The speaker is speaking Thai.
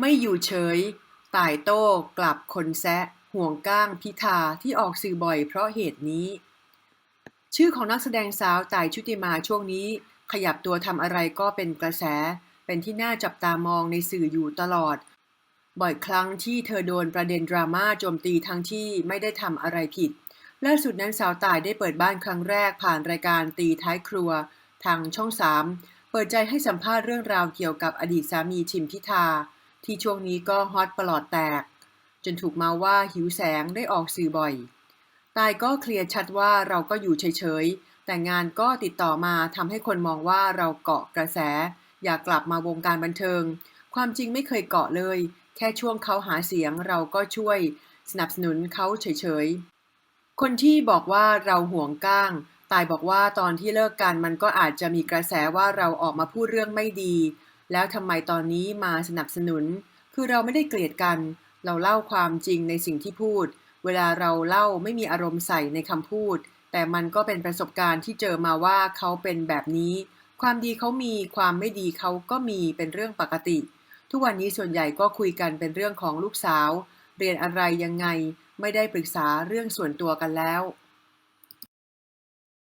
ไม่อยู่เฉย ต่ายโต้กลับคนแซะ ห่วงก้างพิธาที่ออกสื่อบ่อยเพราะเหตุนี้ ชื่อของนักแสดงสาวต่ายชุติมาช่วงนี้ ขยับตัวทำอะไรก็เป็นกระแส เป็นที่น่าจับตามองในสื่ออยู่ตลอด บ่อยครั้งที่เธอโดนประเด็นดราม่าโจมตีทั้งที่ไม่ได้ทำอะไรผิดล่าสุดนั้นสาวต่ายได้เปิดบ้านครั้งแรกผ่านรายการตีท้ายครัว ทางช่องสามเปิดใจให้สัมภาษณ์เรื่องราวเกี่ยวกับอดีตสามีชิมพิธา ที่ช่วงนี้ก็ฮอตประหลอดแตก จนถูกมาว่าหิวแสงได้ออกสื่อบ่อย ตายก็เคลียร์ชัดว่าเราก็อยู่เฉยๆ แต่งานก็ติดต่อมาทำให้คนมองว่าเราเกาะกระแส อยากกลับมาวงการบันเทิง ความจริงไม่เคยเกาะเลย แค่ช่วงเขาหาเสียงเราก็ช่วย สนับสนุนเขาเฉยๆ คนที่บอกว่าเราห่วงก้างตายบอกว่าตอนที่เลิกกันมันก็อาจจะมีกระแสว่าเราออกมาพูดเรื่องไม่ดี แล้วทำไมตอนนี้มาสนับสนุน คือเราไม่ได้เกลียดกัน เราเล่าความจริงในสิ่งที่พูด เวลาเราเล่าไม่มีอารมณ์ใส่ในคำพูด แต่มันก็เป็นประสบการณ์ที่เจอมาว่าเขาเป็นแบบนี้ ความดีเขามีความไม่ดีเขาก็มีเป็นเรื่องปกติ ทุกวันนี้ส่วนใหญ่ก็คุยกันเป็นเรื่องของลูกสาว เรียนอะไรยังไง ไม่ได้ปรึกษาเรื่องส่วนตัวกันแล้ว